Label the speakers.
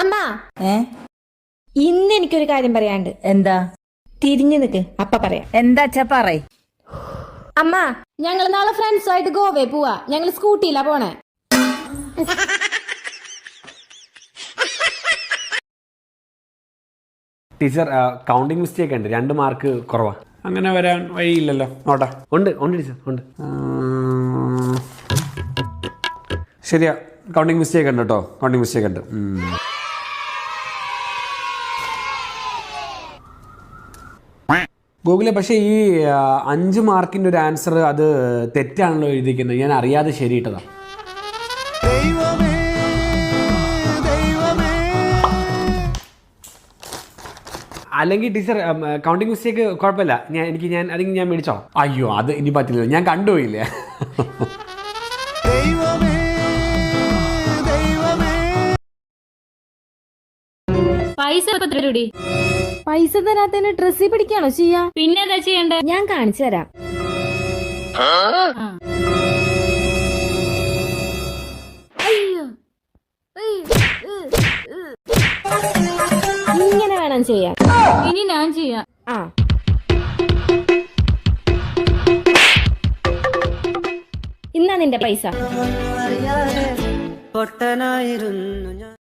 Speaker 1: അമ്മ.
Speaker 2: ഏ?
Speaker 1: ഇന്ന് എനിക്കൊരു കാര്യം പറയാണ്ട്
Speaker 2: എന്താ?
Speaker 1: തിരിഞ്ഞു നിക്ക്. അപ്പ പറയാം.
Speaker 2: എന്താ അച്ഛാ പറയ്?
Speaker 1: അമ്മ ഞങ്ങൾ നാളെ ഫ്രണ്ട്സുമായിട്ട് ഗോവയിൽ പോവാ. ഞങ്ങൾ സ്കൂട്ടിയിലാ പോണേ.
Speaker 3: ടീച്ചർ കൗണ്ടിങ് മിസ്റ്റേക്ക് ഉണ്ട്. രണ്ട് മാർക്ക് കുറവാ. അങ്ങനെ വരാൻ വഴിയില്ലല്ലോ. നോട്ടാ. ഉണ്ട് ഉണ്ട് ടീച്ചർ ഉണ്ട്. ശരിയാ. കൗണ്ടിങ് മിസ്റ്റേക്ക് ഉണ്ട് കേട്ടോ. കൗണ്ടിങ് മിസ്റ്റേക്ക് ഉണ്ട്. ഗൂഗിളെ പക്ഷേ ഈ അഞ്ച് മാർക്കിന്റെ ഒരു ആൻസർ അത് തെറ്റാണല്ലോ എഴുതിക്കുന്നത് ഞാൻ അറിയാതെ ശരിയിട്ടതാണ് അല്ലെങ്കിൽ ടീച്ചർ കൗണ്ടിങ് മിസ്റ്റേക്ക് കുഴപ്പമില്ല. ഞാൻ എനിക്ക് ഞാൻ അല്ലെങ്കിൽ ഞാൻ മേടിച്ചോ? അയ്യോ അത് ഇനി പറ്റില്ല. ഞാൻ കണ്ടുപോയില്ലേ.
Speaker 4: പൈസ
Speaker 1: പൈസ തരാത്തതിന് ഡ്രസ്സിൽ പിടിക്കാണോ ചെയ്യാ?
Speaker 4: പിന്നെ എന്താ ചെയ്യണ്ടേ?
Speaker 1: ഞാൻ കാണിച്ചു തരാം. ഇങ്ങനെ വേണം ചെയ്യാൻ.
Speaker 4: ഇനി ഞാൻ ചെയ്യാം.
Speaker 1: ആ. ഇന്നാ നിന്റെ പൈസ.
Speaker 5: പൊട്ടനായിരുന്നു ഞാൻ.